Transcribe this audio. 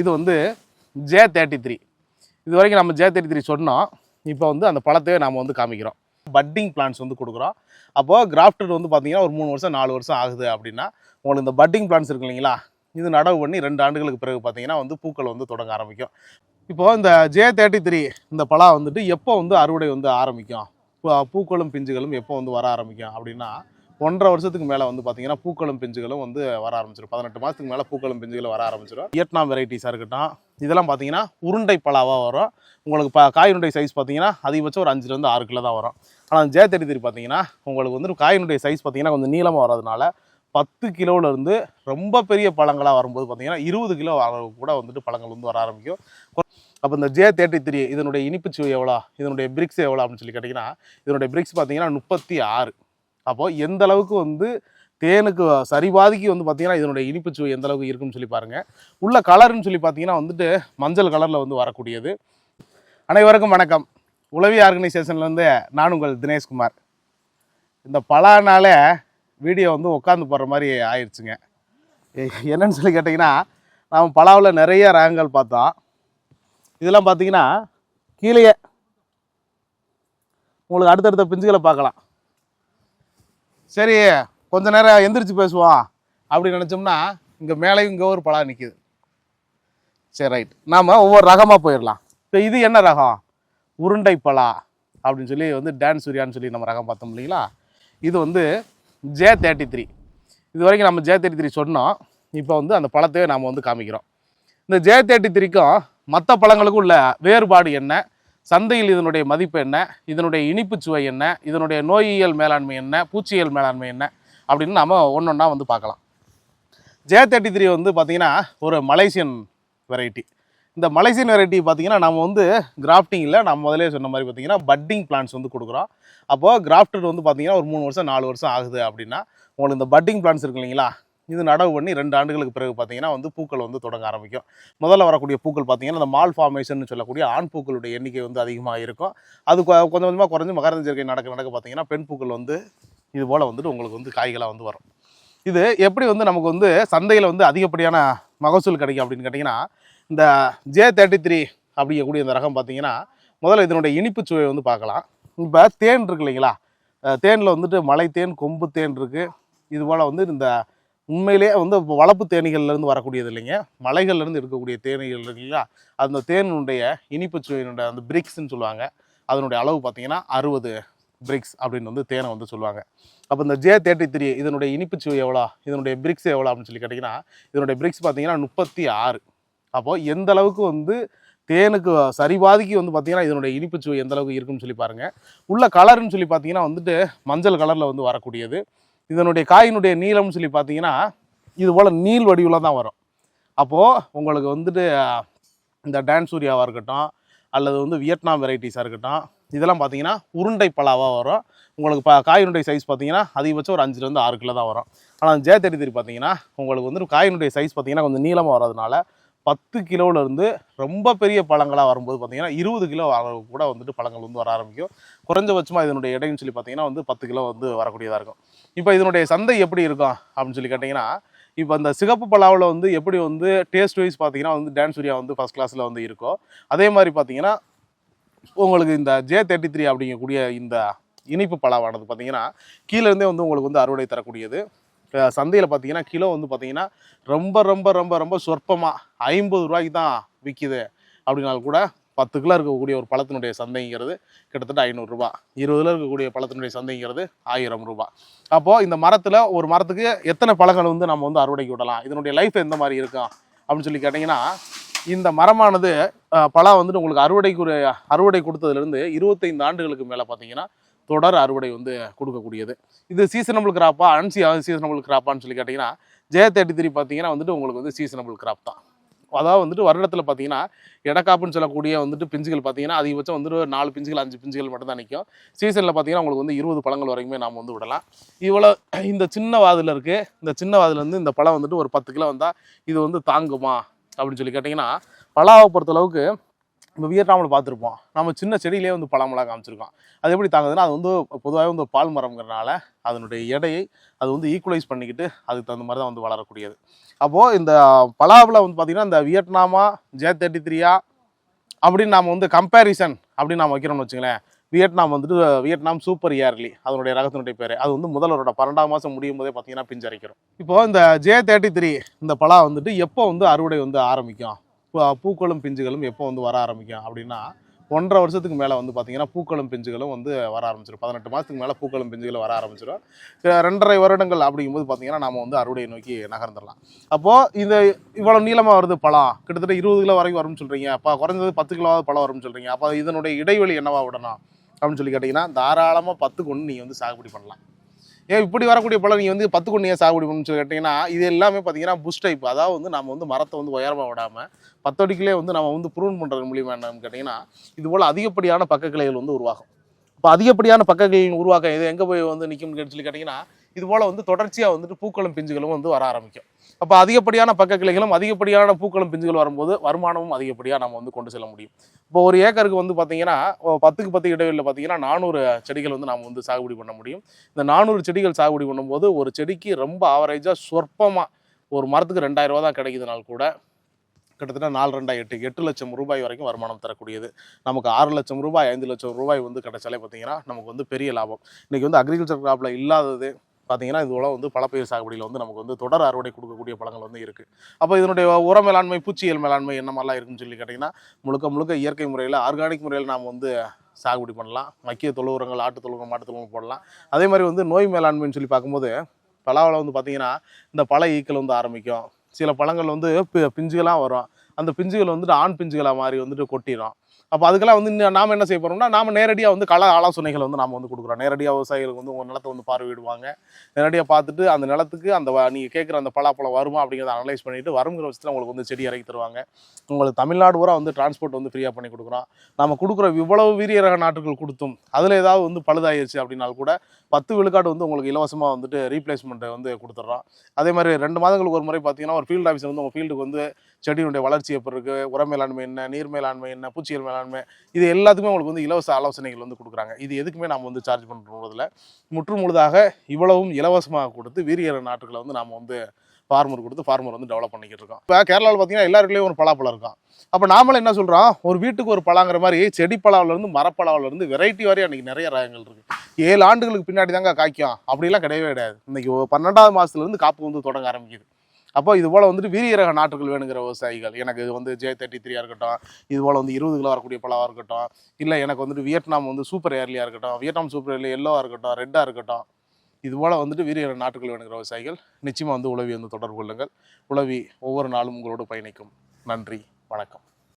இது வந்து J thirty three இது வரைக்கும் நம்ம ஜே தேர்ட்டி த்ரீ சொன்னோம் இப்போ வந்து அந்த பழத்தையே நாம் வந்து காமிக்கிறோம். பட்டிங் பிளான்ஸ் வந்து கொடுக்குறோம். அப்போது கிராஃப்டர் வந்து பார்த்திங்கன்னா ஒரு மூணு வருஷம் நாலு வருஷம் ஆகுது அப்படின்னா உங்களுக்கு இந்த பட்டிங் பிளான்ஸ் இருக்கு இல்லைங்களா? இது நடவு பண்ணி ரெண்டு ஆண்டுகளுக்கு பிறகு பார்த்தீங்கன்னா வந்து பூக்கள் வந்து தொடங்க ஆரம்பிக்கும். இப்போது இந்த ஜே தேர்ட்டி த்ரீ இந்த பழம் வந்துட்டு எப்போ வந்து அறுவடை வந்து ஆரம்பிக்கும்? பூக்களும் பிஞ்சுகளும் எப்போ வந்து வர ஆரம்பிக்கும் அப்படின்னா ஒன்றரை வருஷத்துக்கு மேலே வந்து பார்த்தீங்கன்னா பூக்களும் பிஞ்சுகளும் வந்து வர ஆரம்பிச்சிடும் பதினெட்டு மாதத்துக்கு மேலே பூக்களும் பிஞ்சுகளும் வர ஆரம்பிச்சிடும் வியட்நாம் வெரைட்டிஸாக இருக்கட்டும். இதெல்லாம் பார்த்தீங்கன்னா உருண்டை பலாவாக வரும். உங்களுக்கு ப காயினுடைய சைஸ் பார்த்தீங்கன்னா அதிகபட்சம் ஒரு அஞ்சுலேருந்து ஆறு கிலோ தான் வரும். ஆனால் ஜே தேர்ட்டி த்ரீ பார்த்தீங்கன்னா உங்களுக்கு வந்து காயினுடைய சைஸ் பார்த்தீங்கன்னா கொஞ்சம் நீளமாக வரதுனால பத்து கிலோவிலேருந்து ரொம்ப பெரிய பழங்களாக வரும்போது பார்த்தீங்கன்னா இருபது கிலோ அளவு கூட வந்துட்டு பழங்கள் வந்து வர ஆரம்பிக்கும். அப்போ இந்த ஜே தேர்ட்டி த்ரீ இதனுடைய இனிப்பு சுவை எவ்வளோ? இதனுடைய பிரிக்ஸ் எவ்வளோ அப்படின்னு சொல்லி கேட்டிங்கன்னா இதனுடைய பிரிக்ஸ் பார்த்தீங்கன்னா முப்பத்தி ஆறு. அப்போது எந்த அளவுக்கு வந்து தேனுக்கு சரிபாதிக்கு வந்து பார்த்திங்கன்னா இதனுடைய இனிப்பு சுவை எந்த அளவுக்கு இருக்குன்னு சொல்லி பாருங்கள் உள்ள கலர்னு சொல்லி பார்த்தீங்கன்னா வந்துட்டு மஞ்சள் கலரில் வந்து வரக்கூடியது. அனைவருக்கும் வணக்கம். உளவி ஆர்கனைசேஷன்லேருந்து நான் உங்கள் தினேஷ்குமார் இந்த பலானாலே வீடியோ வந்து உட்காந்து போடுற மாதிரி ஆயிடுச்சுங்க என்னன்னு சொல்லி கேட்டிங்கன்னா நாம் பலாவில் நிறைய ரகங்கள் பார்த்தோம். இதெல்லாம் பார்த்தீங்கன்னா கீழேயே உங்களுக்கு அடுத்தடுத்த பிஞ்சுகளை பார்க்கலாம். சரி கொஞ்ச நேரம் எந்திரிச்சு பேசுவோம். அப்படி நினச்சோம்னா இங்கே மேலேயும் இங்கே ஒரு பழம் நிற்கிது சரி ரைட் நாம் ஒவ்வொரு ரகமாக போயிடலாம். இப்போ இது என்ன ரகம்? உருண்டை பலா அப்படின்னு சொல்லி வந்து டான்ஸ் சூர்யான்னு சொல்லி நம்ம ரகம் பார்த்தோம் இல்லைங்களா? இது வந்து ஜே தேர்ட்டி த்ரீ இது வரைக்கும் நம்ம ஜே தேர்ட்டி த்ரீ சொன்னோம். இப்போ வந்து அந்த பழத்தையே நாம் வந்து காமிக்கிறோம். இந்த ஜே தேர்ட்டி த்ரீக்கும் மற்ற பழங்களுக்கும் உள்ள வேறுபாடு என்ன? சந்தையில் இதனுடைய மதிப்பு என்ன? இதனுடைய இனிப்பு சுவை என்ன? இதனுடைய நோயியல் மேலாண்மை என்ன? பூச்சியியல் மேலாண்மை என்ன? அப்படின்னு நாம் ஒன்றா வந்து பார்க்கலாம். ஜே தேர்ட்டி த்ரீ வந்து பார்த்திங்கன்னா ஒரு மலேசியன் வெரைட்டி இந்த மலேசியன் வெரைட்டி பார்த்திங்கன்னா நம்ம வந்து கிராஃப்டிங்கில் நம்ம முதலே சொன்ன மாதிரி பார்த்தீங்கன்னா பட்டிங் பிளான்ஸ் வந்து கொடுக்குறோம். அப்போது கிராஃப்டர் வந்து பார்த்திங்கன்னா ஒரு மூணு வருஷம் நாலு வருஷம் ஆகுது அப்படின்னா உங்களுக்கு இந்த பட்டிங் பிளான்ஸ் இருக்கு இல்லைங்களா? இது நடவு பண்ணி ரெண்டு ஆண்டுகளுக்கு பிறகு பார்த்தீங்கன்னா வந்து பூக்கள் வந்து தொடங்க ஆரம்பிக்கும். முதல்ல வரக்கூடிய பூக்கள் பார்த்தீங்கன்னா இந்த மால் ஃபார்மேஷன் சொல்லக்கூடிய ஆண் பூக்களுடைய எண்ணிக்கை வந்து அதிகமாக இருக்கும். அது கொஞ்சம் கொஞ்சமாக குறைஞ்சு மகரந்த சேர்க்கை நடக்க நடக்க பார்த்தீங்கன்னா பெண் பூக்கள் வந்து இது போல் வந்துட்டு உங்களுக்கு வந்து காய்களாக வந்து வரும். இது எப்படி வந்து நமக்கு வந்து சந்தையில் வந்து அதிகப்படியான மகசூல் கிடைக்கும் அப்படின்னு கேட்டிங்கன்னா இந்த ஜே தேர்ட்டி த்ரீ அப்படிங்கக்கூடிய இந்த ரகம் பார்த்தீங்கன்னா முதல்ல இதனுடைய இனிப்பு சுவை வந்து பார்க்கலாம். இப்போ தேன் இருக்கு இல்லைங்களா? தேனில் வந்துட்டு மலை தேன் கொம்பு தேன் இருக்குது இது போல் வந்து இந்த உண்மையிலேயே வந்து வளப்பு வளர்ப்பு தேனீகள்லேருந்து வரக்கூடியது இல்லைங்க. மலைகள்லேருந்து இருக்கக்கூடிய தேனீகள் இல்லைங்களா அந்த தேனுடைய இனிப்பு சுவையினுடைய அந்த பிரிக்ஸ்ன்னு சொல்லுவாங்க. அதனுடைய அளவு பார்த்தீங்கன்னா அறுபது பிரிக்ஸ் அப்படின்னு வந்து தேனை வந்து சொல்லுவாங்க. அப்போ இந்த ஜே தேர்ட்டி த்ரீ இதனுடைய இனிப்பு சுவை எவ்வளோ? இதனுடைய பிரிக்ஸ் எவ்வளோ அப்படின்னு சொல்லி கேட்டிங்கன்னா இதனுடைய பிரிக்ஸ் பார்த்தீங்கன்னா முப்பத்தி ஆறு. அப்போது எந்த அளவுக்கு வந்து தேனுக்கு சரிபாதிக்கு வந்து பார்த்திங்கன்னா இதனுடைய இனிப்பு சுவை எந்த அளவுக்கு இருக்குன்னு சொல்லி பாருங்கள் உள்ள கலர்னு சொல்லி பார்த்தீங்கன்னா வந்துட்டு மஞ்சள் கலரில் வந்து வரக்கூடியது. இதனுடைய காயினுடைய நீளம்னு சொல்லி பார்த்தீங்கன்னா இது போல் நீள் வடிவில் தான் வரும். அப்போது உங்களுக்கு வந்துட்டு இந்த டான்ஸ் சூர்யாவாக இருக்கட்டும் அல்லது வந்து வியட்நாம் வெரைட்டிஸாக இருக்கட்டும் இதெல்லாம் பார்த்தீங்கன்னா உருண்டை பலாவாக வரும். உங்களுக்கு ப காயினுடைய சைஸ் பார்த்தீங்கன்னா அதிகபட்சம் ஒரு அஞ்சுலேருந்து ஆறு கிலோ தான் வரும். ஆனால் ஜே தேர்ட்டி த்ரீ பார்த்தீங்கன்னா உங்களுக்கு வந்து காயினுடைய சைஸ் பார்த்தீங்கன்னா கொஞ்சம் நீளமாக வரதுனால பத்து கிலோவிலேருந்து ரொம்ப பெரிய பழங்களாக வரும்போது பார்த்தீங்கன்னா இருபது கிலோ அளவு கூட வந்துட்டு பழங்கள் வந்து வர ஆரம்பிக்கும். குறைஞ்சபட்சமாக இதனுடைய எடைன்னு சொல்லி பார்த்தீங்கன்னா வந்து பத்து கிலோ வந்து வரக்கூடியதாக இருக்கும். இப்போ இதனுடைய சந்தை எப்படி இருக்கும் அப்படின்னு சொல்லி கேட்டிங்கன்னா இப்போ அந்த சிகப்பு பலாவில் வந்து எப்படி வந்து டேஸ்ட் வைஸ் பார்த்தீங்கன்னா வந்து டான்ஸ் சூர்யா வந்து ஃபஸ்ட் கிளாஸில் வந்து இருக்கோ அதே மாதிரி பார்த்தீங்கன்னா உங்களுக்கு இந்த ஜே தேர்ட்டி த்ரீ அப்படிங்கக்கூடிய இந்த இனிப்பு பலாவானது பார்த்தீங்கன்னா கீழேருந்தே வந்து உங்களுக்கு வந்து அறுவடை தரக்கூடியது. சந்தையில் பார்த்தீங்கன்னா கிலோ வந்து பார்த்தீங்கன்னா ரொம்ப ரொம்ப ரொம்ப ரொம்ப சொற்பமாக ஐம்பது ரூபாய்க்கு தான் விற்கிது அப்படின்னாலும் கூட பத்து கிலோ இருக்கக்கூடிய ஒரு பழத்தினுடைய சந்தைங்கிறது கிட்டத்தட்ட ஐநூறுரூபா இருபதுல இருக்கக்கூடிய பழத்தினுடைய சந்தைங்கிறது ஆயிரம் ரூபா. அப்போது இந்த மரத்தில் ஒரு மரத்துக்கு எத்தனை பழங்கள் வந்து நம்ம வந்து அறுவடைக்கு விடலாம்? இதனுடைய லைஃப் எந்த மாதிரி இருக்கும்? அப்படின்னு சொல்லி கேட்டிங்கன்னா இந்த மரமானது பழம் வந்துட்டு உங்களுக்கு அறுவடைக்கு அறுவடை கொடுத்ததுலேருந்து இருபத்தைந்து ஆண்டுகளுக்கு மேலே பார்த்தீங்கன்னா தொடர் அறுவடை வந்து கொடுக்கக்கூடியது. இது சீசனபிள் கிராப்பா அன்சி சீசனபிள் கிராப்பான்னு சொல்லி கேட்டிங்கன்னா ஜே தேர்ட்டி த்ரீ பார்த்தீங்கன்னா வந்துட்டு உங்களுக்கு வந்து சீசனபிள் கிராப் தான். அதாவது வந்துட்டு வருடத்தில் பார்த்தீங்கன்னா இடக்காப்புன்னு சொல்லக்கூடிய வந்துட்டு பிஞ்சுகள் பார்த்தீங்கன்னா அதிகபட்சம் வந்துட்டு ஒரு நாலு பிஞ்சுகள் அஞ்சு பிஞ்சுகள் மட்டும் தான் நிற்கும் சீசனில் பார்த்தீங்கன்னா உங்களுக்கு வந்து இருபது பழங்கள் வரைக்குமே நாம் வந்து விடலாம். இவ்வளோ இந்த சின்ன வாதில் இருக்குது இந்த சின்ன வாதிலேருந்து இந்த பழம் வந்துட்டு ஒரு பத்து கிலோ வந்தால் இது வந்து தாங்குமா? அப்படின்னு சொல்லி கேட்டிங்கன்னா பலாவை பொறுத்தளவுக்கு இப்போ வியட்நாமில் பார்த்துருப்போம். நம்ம சின்ன செடியிலே வந்து பழமெல்லாம் காமிச்சிருக்கோம். அது எப்படி தாங்குதுன்னா அது வந்து பொதுவாகவே வந்து பால் மரம்ங்கிறனால அதனுடைய எடையை அது வந்து ஈக்குவலைஸ் பண்ணிக்கிட்டு அதுக்கு தகுந்த மாதிரி தான் வந்து வளரக்கூடியது. அப்போது இந்த பலாவில் வந்து பார்த்திங்கன்னா இந்த வியட்நாமா ஜே தேர்ட்டி த்ரீயா அப்படின்னு நாம் வந்து கம்பேரிசன் அப்படின்னு நாம் வைக்கிறோம்னு வச்சுங்களேன். வியட்நாம் வந்துட்டு வியட்நாம் சூப்பர் இயர்லி அதனுடைய ரகத்தினுடைய பேர். அது வந்து முதல்வரோட பன்னெண்டாம் மாதம் முடியும் போதே பார்த்தீங்கன்னா பிஞ்சரைக்கிறோம் இப்போ இந்த ஜே தேர்ட்டி த்ரீ இந்த பலா வந்துட்டு எப்போ வந்து அறுவடை வந்து ஆரம்பிக்கும்? பூக்களும் பிஞ்சுகளும் எப்போ வந்து வர ஆரம்பிக்கும் அப்படின்னா ஒன்றரை வருஷத்துக்கு மேலே வந்து பார்த்தீங்கன்னா பூக்களும் பிஞ்சுகளும் வந்து வர ஆரம்பிச்சிடும் பதினெட்டு மாதத்துக்கு மேலே பூக்களும் பிஞ்சுகளும் வர ஆரம்பிச்சிடும் ரெண்டரை வருடங்கள் அப்படிங்கும்போது பார்த்தீங்கன்னா நாம் வந்து அறுவடையை நோக்கி நகர்ந்துடலாம். அப்போது இந்த இவ்வளோ நீளமாக வருது பழம். கிட்டத்தட்ட இருபது கிலோ வரைக்கும் வரும்னு சொல்கிறீங்க அப்போ குறைஞ்சது பத்து கிலோவாவது பழம் வரும்னு சொல்கிறீங்க அப்போ இதனுடைய இடைவெளி என்னவா விடணும் அப்படின்னு சொல்லி கேட்டிங்கன்னா தாராளமாக பத்து கொண்டு நீங்கள் வந்து சாகுபடி பண்ணலாம். ஏன் இப்படி வரக்கூடிய பழம் நீங்கள் வந்து பத்து கொண்டு ஏன் சாகுபடி பண்ணு சொல்லி கேட்டிங்கன்னா இது எல்லாமே பார்த்தீங்கன்னா புஷ் டைப் அதாவது வந்து நம்ம வந்து மரத்தை வந்து உயரமாக விடாமல் பத்தடிக்கிலே வந்து நம்ம வந்து ப்ரூன் பண்ணுறது மூலியமாக என்னன்னு கேட்டிங்கன்னா இது போல் அதிகப்படியான பக்க கிளைகள் வந்து உருவாகும். இப்போ அதிகப்படியான பக்க கிளைகள் உருவாக்க இது எங்கே போய் வந்து நிற்கும்னு சொல்லி கேட்டிங்கன்னா இது போல் வந்து தொடர்ச்சியாக வந்துட்டு பூக்களும் பிஞ்சுகளும் வந்து வர ஆரம்பிக்கும். அப்போ அதிகப்படியான பக்க கிளைகளும் அதிகப்படியான பூக்களும் பிஞ்சுகள் வரும்போது வருமானமும் அதிகப்படியாக நம்ம வந்து கொண்டு செல்ல முடியும். இப்போ ஒரு ஏக்கருக்கு வந்து பார்த்தீங்கன்னா பத்துக்கு பத்து இடைவெளியில் பார்த்தீங்கன்னா நானூறு செடிகள் வந்து நாம் வந்து சாகுபடி பண்ண முடியும். இந்த நானூறு செடிகள் சாகுபடி பண்ணும்போது ஒரு செடிக்கு ரொம்ப ஆவரேஜாக சொற்பமாக ஒரு மரத்துக்கு ரெண்டாயிரம் ரூபா தான் கிடைக்குதுனால் கூட கிட்டத்தட்ட நாலு ரெண்டா எட்டு எட்டு லட்சம் ரூபாய் வரைக்கும் வருமானம் தரக்கூடியது. நமக்கு ஆறு லட்சம் ரூபாய் ஐந்து லட்சம் ரூபாய் வந்து கிடைச்சாலே பார்த்தீங்கன்னா நமக்கு வந்து பெரிய லாபம். இன்றைக்கி வந்து அக்ரிகல்ச்சர் கிராப்பில் இல்லாதது பார்த்தீங்கன்னா இதுவோல வந்து பழப்பயிர் சாகுபடியில் வந்து நமக்கு வந்து தொடர் அறுவடை கொடுக்கக்கூடிய பழங்கள் வந்து இருக்குது அப்போ இதனுடைய உர மேலாண்மை பூச்சியல் மேலாண்மை என்ன மாதிரிலாம் இருக்குன்னு சொல்லி கேட்டிங்கன்னா முழுக்க முழுக்க இயற்கை முறையில் ஆர்கானிக் முறையில் நாம் வந்து சாகுபடி பண்ணலாம். மக்கிய தொழு உரங்கள் ஆட்டு தொழு மாட்டு தொழு போடலாம். அதே மாதிரி வந்து நோய் மேலாண்மைன்னு சொல்லி பார்க்கும்போது பலாவில் வந்து பார்த்திங்கன்னா இந்த பழ ஈக்கள் வந்து ஆரம்பிக்கும். சில பழங்கள் வந்து பிஞ்சுகளாக வரும். அந்த பிஞ்சுகள் வந்துட்டு ஆண் பிஞ்சுகளாக மாறி வந்துட்டு கொட்டிடும் அப்போ அதுக்கெல்லாம் வந்து இன்னும் நாம் என்ன செய்ய போகிறோம்னா நாம் நேரடியாக வந்து கள ஆலோசனைகள் வந்து நாம் வந்து கொடுக்குறோம். நேரடியாக விவசாயிகளுக்கு வந்து உங்கள் நிலத்தை வந்து பார்வையிடுவாங்க. நேரடியாக பார்த்துட்டு அந்த நிலத்துக்கு அந்த நீங்கள் கேட்குற அந்த பலாப்பழம் வருமா அப்படிங்கிறத அனலைஸ் பண்ணிவிட்டு வருங்கிற பட்சத்தில் உங்களுக்கு வந்து செடி இறக்கி தருவாங்க. உங்களுக்கு தமிழ்நாடு பூரா வந்து டிரான்ஸ்போர்ட் வந்து ஃப்ரீயாக பண்ணி கொடுக்குறோம். நம்ம கொடுக்குற இவ்வளவு வீரிய ரக நாட்டுகள் கொடுத்தும் அதில் ஏதாவது வந்து பழுதாயிருச்சு அப்படின்னால் கூட பத்து விழுக்காடு வந்து உங்களுக்கு இலவசமாக வந்துட்டு ரீப்ளேஸ்மெண்ட்டை வந்து கொடுத்துட்றோம். அதே மாதிரி ரெண்டு மாதங்களுக்கு ஒரு முறை பார்த்தீங்கன்னா ஒரு ஃபீல்டு ஆஃபீஸர் வந்து உங்கள் ஃபீல்டுக்கு வந்து செடியினுடைய வளர்ச்சி எப்படி இருக்குது உர மேலாண்மை என்ன நீர் மேலாண்மை என்ன பூச்சியல் மேலாண்மை இது எல்லாத்துக்குமே உங்களுக்கு வந்து இலவச ஆலோசனைகள் வந்து கொடுக்குறாங்க. இது எதுக்குமே நாம் வந்து சார்ஜ் பண்ணுறதுல முற்று முழுதாக இவ்வளவும் இலவசமாக கொடுத்து வீரியர் நாட்டுகளை வந்து நாம் வந்து ஃபார்மர் கொடுத்து ஃபார்மர் வந்து டெவலப் பண்ணிக்கிட்டு இருக்கோம். இப்போ கேரளாவில் பார்த்தீங்கன்னா எல்லா ஒரு பலாப்பழம் இருக்கும். அப்போ நாமளும் என்ன சொல்கிறோம் ஒரு வீட்டுக்கு ஒரு பழங்கிற மாதிரி செடி பலாவிலேருந்து மரப்பலாவிலேருந்து வெரைட்டி வரையும் அன்றைக்கி நிறைய ரகங்கள் இருக்குது ஏழு ஆண்டுகளுக்கு பின்னாடி தாங்க காய்க்கும். அப்படிலாம் கிடையவே கிடையாது. இன்றைக்கி ஒரு பன்னெண்டாவது மாதத்துலேருந்து காப்பு வந்து தொடங்க ஆரம்பிக்குது. அப்போ இது போல் வந்துட்டு வீரிய ரக நாட்டுகள் வேணுங்கிற விவசாயிகள். எனக்கு இது வந்து ஜே தேர்ட்டி த்ரீயாக இருக்கட்டும் இது போல் வந்து இருபது கிலோ வரக்கூடிய பழமாக இருக்கட்டும் இல்லை எனக்கு வந்துட்டு வியட்நாம் வந்து சூப்பர் ஏர்லியாக இருக்கட்டும் வியட்நாம் சூப்பர் ஏர்லி எல்லோவாக இருக்கட்டும் ரெட்டாக இருக்கட்டும் இது போல் வந்துட்டு வீரிய ரக நாட்டுகள் வேணுங்கிற விவசாயிகள் நிச்சயமாக வந்து உளவி வந்து தொடர்பு கொள்ளுங்கள். உளவி ஒவ்வொரு நாளும் உங்களோடு பயணிக்கும். நன்றி வணக்கம்.